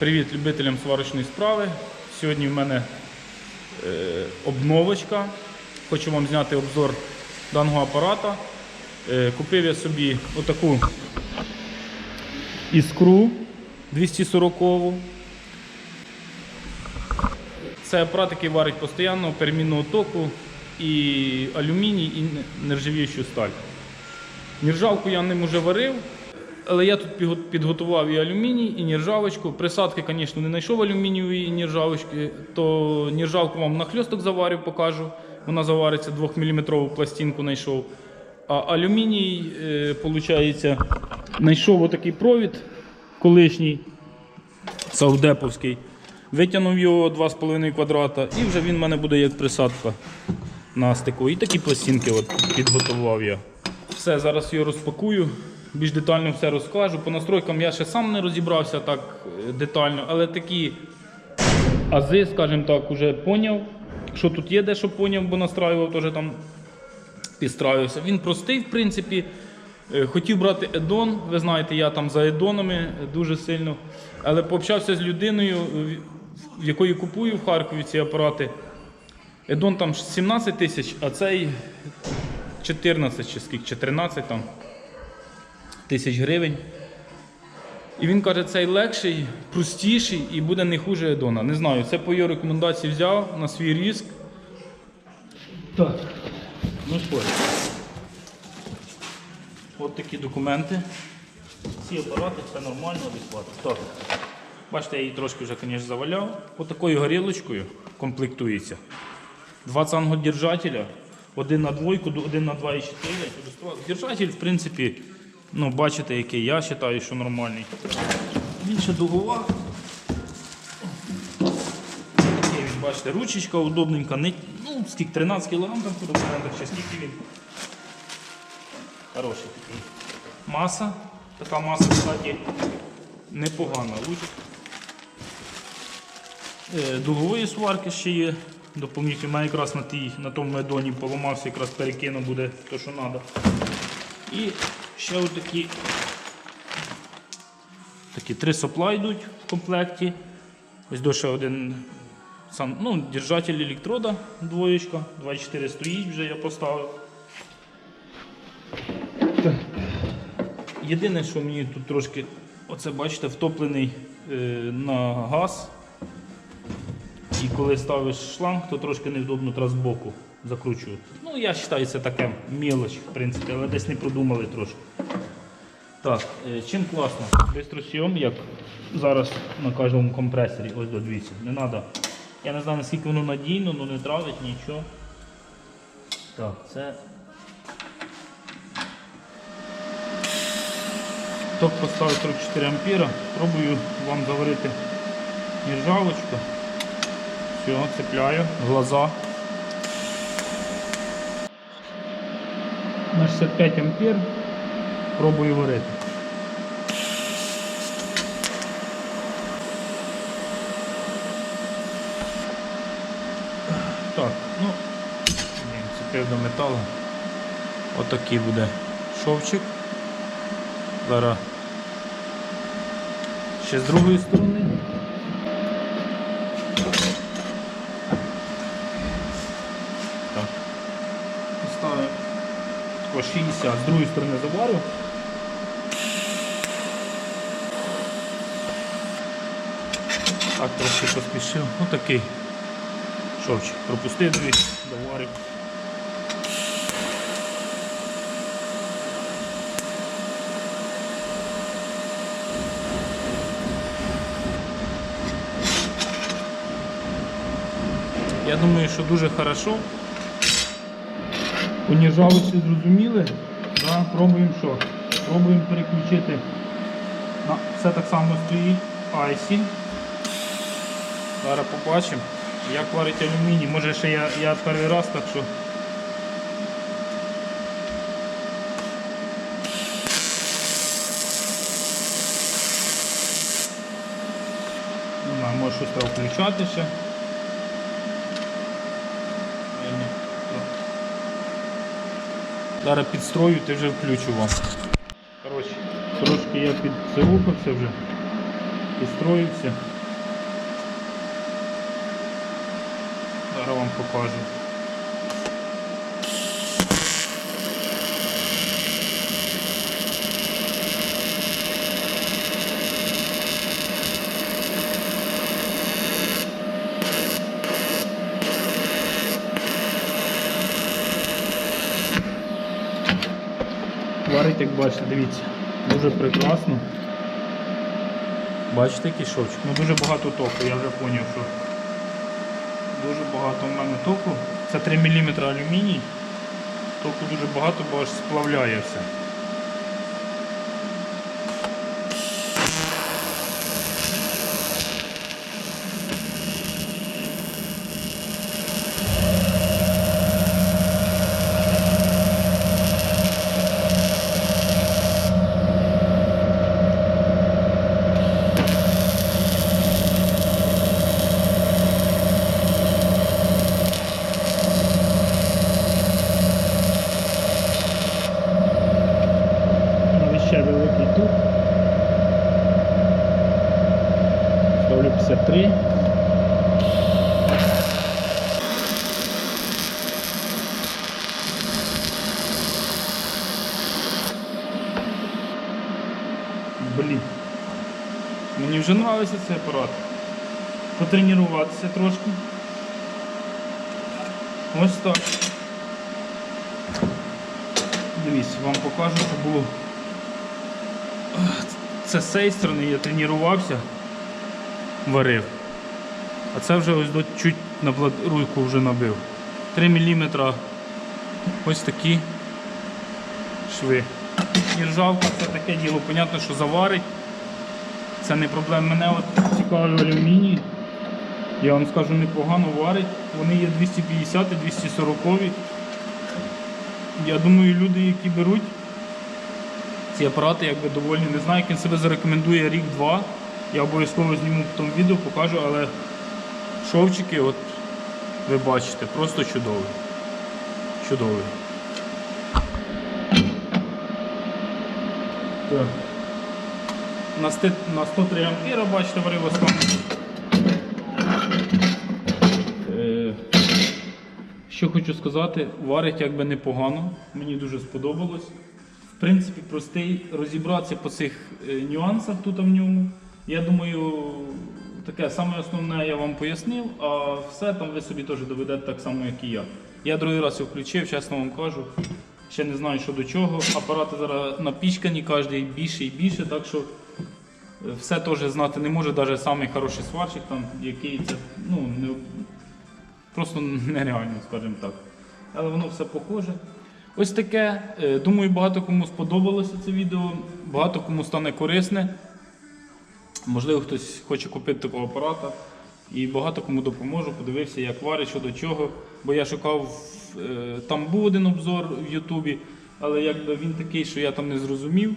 Привіт любителям сварочної справи. Сьогодні в мене е, обновочка. Хочу вам зняти обзор даного апарата. Е, купив я собі отаку іскру 240 Це апарат, який варить постійно перемінного току і алюміній, і нержавіючу сталь. Нержавку я ним вже варив, але я тут підготував і алюміній, і нержавочку. Присадки, звісно, не знайшов алюмінієвої нержавочки, то нержавку вам на хльосток заварю, покажу. Вона завариться 2-мм пластинку знайшов. А алюміній, виходить, знайшов отакий провід колишній, саудеповський. Витягнув його 2,5 квадрата і вже він в мене буде як присадка на стику. І такі пластинки от підготував я. Все, зараз його розпакую, більш детально все розкажу. По настройкам я ще сам не розібрався так е, детально, але такі ази, скажімо так, вже поняв. Що тут є, дещо поняв, бо настраював, теж там підстраювався. Він простий, в принципі. Е, Хотів брати Едон, ви знаєте, я там за Едонами дуже сильно. Але пообщався з людиною, в- якої купую в Харкові ці апарати. Едон там 17 тисяч, а цей 14 чи скільки, чи 13 там, тисяч гривень. І він каже, цей легший, простіший і буде не хуже Едона. Не знаю, це по його рекомендації взяв на свій риск. Так, ну що. От такі документи. Ці апарати, все нормально, адекватно. Так. Бачите, я її трошки вже, звісно, заваляв. Ось такою горілочкою комплектується. Два цангодержателя, один на двойку, один на 2,4. Держатель, в принципі, ну, бачите, який я вважаю, що нормальний. Більше дугова. Він, бачите, ручечка удобненька, не, ну, скільки 13 кг там документах, чи скільки він. Хороший такий. Маса. Така маса, кстати, непогана. Ручка. Е, Дугової сварки ще є. Допоміг мене якраз на, тій, на тому медоні поламався, якраз перекинув буде те, що треба. І ще отакі такі три сопла йдуть в комплекті. Ось до один сам, ну, держатель електрода, двоєчка, 2,4 стоїть вже я поставив. Єдине, що мені тут трошки, оце бачите, втоплений е, на газ. І коли ставиш шланг, то трошки невдобно треба збоку закручувати. Ну, я вважаю, це таке мілоч, в принципі, але десь не продумали трошки. Так, е, чим класно? Бистросйом, як зараз на кожному компресорі, ось до 200. Не треба. Я не знаю наскільки воно надійно, але не травить нічого. Так, це Ток поставив 44 ампера. Пробую вам заварити нержавочку. Все, цепляю, глаза. На 65 ампер. Пробую варити. Так, ну, цепив до металу. Отакий буде шовчик. Зараз ще з другої сторони. Так. Поставимо тако 60, з другої сторони заварю. Так, трошки поспішив. Отакий шовчик. Пропустив дві, доварив. Я думаю, що дуже хорошо. Поніжалися, зрозуміли. Да, пробуємо що? Пробуємо переключити. На, все так само стоїть IC. Зараз побачимо, як варить алюміній. Може ще я, я перший раз, так що. Не знаю, може щось треба включати ще. Зараз підстрою, ти вже включу вам. Коротше, трошки я підсилупився вже, підстроївся. Вам покажу. Варить, як бачите, дивіться, дуже прекрасно. Бачите, який шовчик? Ну дуже багато току, я вже зрозумів, що дуже багато в мене току. Це 3 мм алюміній. Току дуже багато, бо аж сплавляє все. 73. Блін. Мені вже подобається цей апарат. Потренуватися трошки. Ось так. Дивіться, вам покажу, що було. Це з цієї я тренувався варив. А це вже ось до чуть на руку вже набив. 3 мм ось такі шви. Іржавка це таке діло, понятно, що заварить. Це не проблема. Мене от цікавий алюміній. Я вам скажу, непогано варить. Вони є 250 і 240. Я думаю, люди, які беруть ці апарати, якби довольні. Не знаю, як він себе зарекомендує рік-два. Я обов'язково зніму тому відео, покажу, але шовчики, от ви бачите, просто чудовий. Чудовий. Так. На, 103 ампера, бачите, варилось там. Е, що хочу сказати, варить якби непогано, мені дуже сподобалось. В принципі, простий розібратися по цих е, нюансах тут в ньому. Я думаю, таке саме основне я вам пояснив, а все там ви собі теж доведете так само, як і я. Я другий раз його включив, чесно вам кажу. Ще не знаю, що до чого. Апарати зараз напічкані, кожен більше і більше, так що е, все теж знати не може, навіть самий хороший сварщик, там, який це ну, не, просто нереально, скажімо так. Але воно все похоже. Ось таке. Е, Думаю, багато кому сподобалося це відео, багато кому стане корисне. Можливо, хтось хоче купити такого апарата. І багато кому допоможу, подивився, як варить, що до чого. Бо я шукав, е, там був один обзор в Ютубі, але якби він такий, що я там не зрозумів.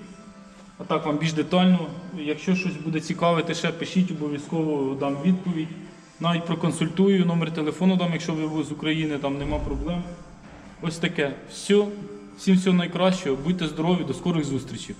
А так вам більш детально. Якщо щось буде цікавити, ще пишіть, обов'язково дам відповідь. Навіть проконсультую, номер телефону дам, якщо ви з України, там нема проблем. Ось таке. Все. Всім всього найкращого. Будьте здорові, до скорих зустрічей.